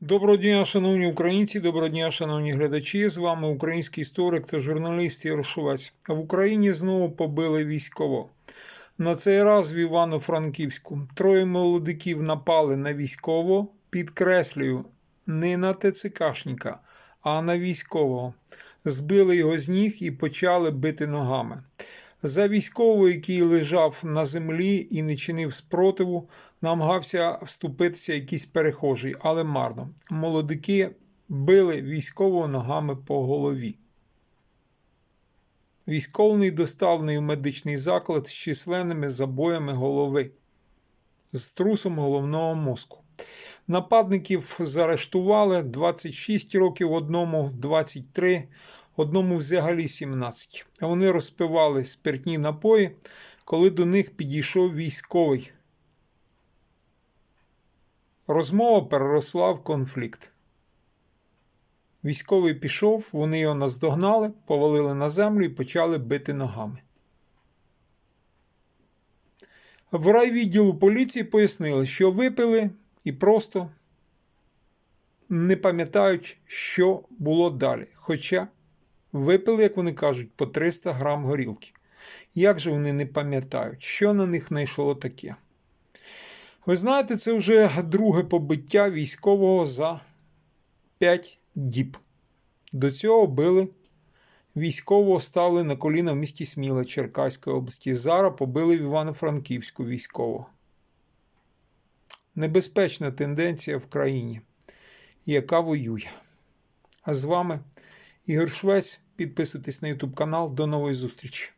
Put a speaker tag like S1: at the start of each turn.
S1: Доброго дня, шановні українці, доброго дня, шановні глядачі. З вами український історик та журналіст Ярошовець. В Україні знову побили військово. На цей раз в Івано-Франківську троє молодиків напали на військово, підкреслюю, не на ТЦКшника, а на військового. Збили його з ніг і почали бити ногами. За військового, який лежав на землі і не чинив спротиву, намагався вступитися якийсь перехожий, але марно. Молодики били військового ногами по голові. Військовий доставлений в медичний заклад з численними забоями голови, з трусом головного мозку. Нападників заарештували 26 років одному, 23, одному взагалі 17. Вони розпивали спиртні напої, коли до них підійшов військовий. Розмова переросла в конфлікт. Військовий пішов, вони його наздогнали, повалили на землю і почали бити ногами. В райвідділу поліції пояснили, що випили і просто не пам'ятають, що було далі. Хоча випили, як вони кажуть, по 300 грам горілки. Як же вони не пам'ятають, що на них знайшло таке? Ви знаєте, це вже друге побиття військового за 5 діб. До цього били військового стали на коліна в місті Сміла Черкаської області. Зараз побили в Івано-Франківську військового. Небезпечна тенденція в країні, яка воює. А з вами Ігор Швець. Підписуйтесь на YouTube канал. До нової зустрічі!